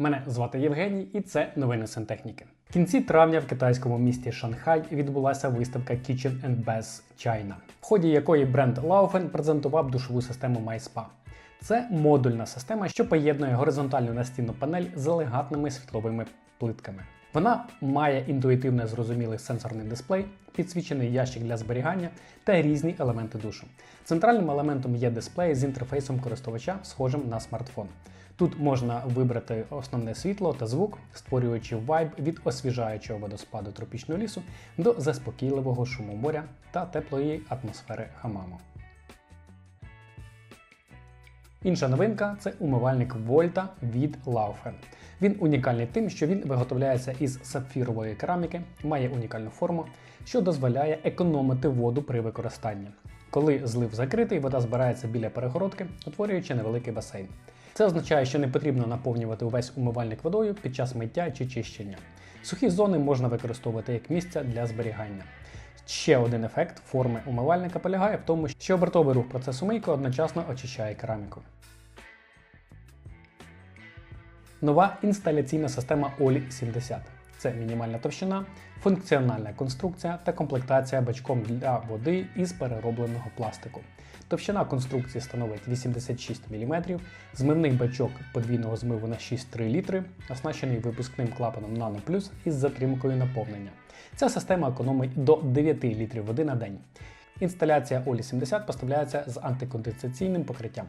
Мене звати Євгеній, і це новини сантехніки. В кінці травня в китайському місті Шанхай відбулася виставка Kitchen and Bath China, в ході якої бренд Laufen презентував душову систему MySpa. Це модульна система, що поєднує горизонтальну настінну панель з елегантними світловими плитками. Вона має інтуїтивно зрозумілий сенсорний дисплей, підсвічений ящик для зберігання та різні елементи душу. Центральним елементом є дисплей з інтерфейсом користувача, схожим на смартфон. Тут можна вибрати основне світло та звук, створюючи вайб від освіжаючого водоспаду тропічного лісу до заспокійливого шуму моря та теплої атмосфери хамаму. Інша новинка це умивальник Вольта від Laufen. Він унікальний тим, що він виготовляється із сапфірової кераміки, має унікальну форму, що дозволяє економити воду при використанні. Коли злив закритий, вода збирається біля перегородки, утворюючи невеликий басейн. Це означає, що не потрібно наповнювати увесь умивальник водою під час миття чи чищення. Сухі зони можна використовувати як місця для зберігання. Ще один ефект форми умивальника полягає в тому, що обертовий рух процесу мийки одночасно очищає кераміку. Нова інсталяційна система Олі 70. Це мінімальна товщина, функціональна конструкція та комплектація бачком для води із переробленого пластику. Товщина конструкції становить 86 мм, змивний бачок подвійного змиву на 6,3 літри, оснащений випускним клапаном Nano Plus із затримкою наповнення. Ця система економить до 9 літрів води на день. Інсталяція OLI 70 поставляється з антиконденсаційним покриттям.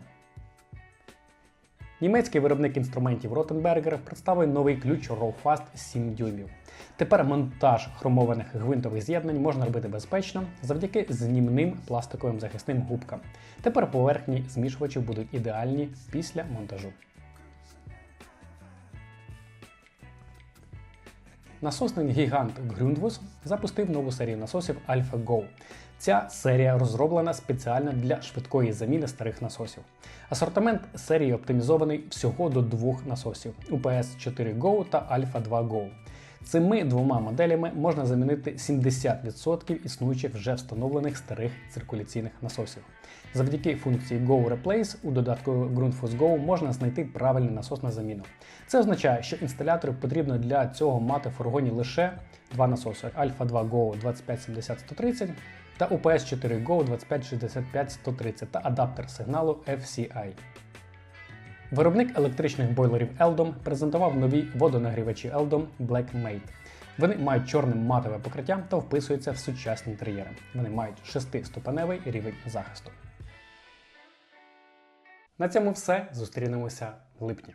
Німецький виробник інструментів Rottenberger представив новий ключ RowFast 7 дюймів. Тепер монтаж хромованих гвинтових з'єднань можна робити безпечно завдяки знімним пластиковим захисним губкам. Тепер поверхні змішувачів будуть ідеальні після монтажу. Насосний гігант Grundfos запустив нову серію насосів Alpha Go. Ця серія розроблена спеціально для швидкої заміни старих насосів. Асортимент серії оптимізований всього до двох насосів UPS 4 Go та Alpha 2 Go. Цими двома моделями можна замінити 70% існуючих вже встановлених старих циркуляційних насосів. Завдяки функції Go Replace у додатку Grundfos Go можна знайти правильний насос на заміну. Це означає, що інсталятору потрібно для цього мати в фургоні лише два насоси Alpha 2 Go 2570-130 та UPS 4 Go 2565-130 та адаптер сигналу FCI. Виробник електричних бойлерів Eldom презентував нові водонагрівачі Eldom Black Mate. Вони мають чорне матове покриття та вписуються в сучасні інтер'єри. Вони мають 6-ступеневий рівень захисту. На цьому все. Зустрінемося в липні.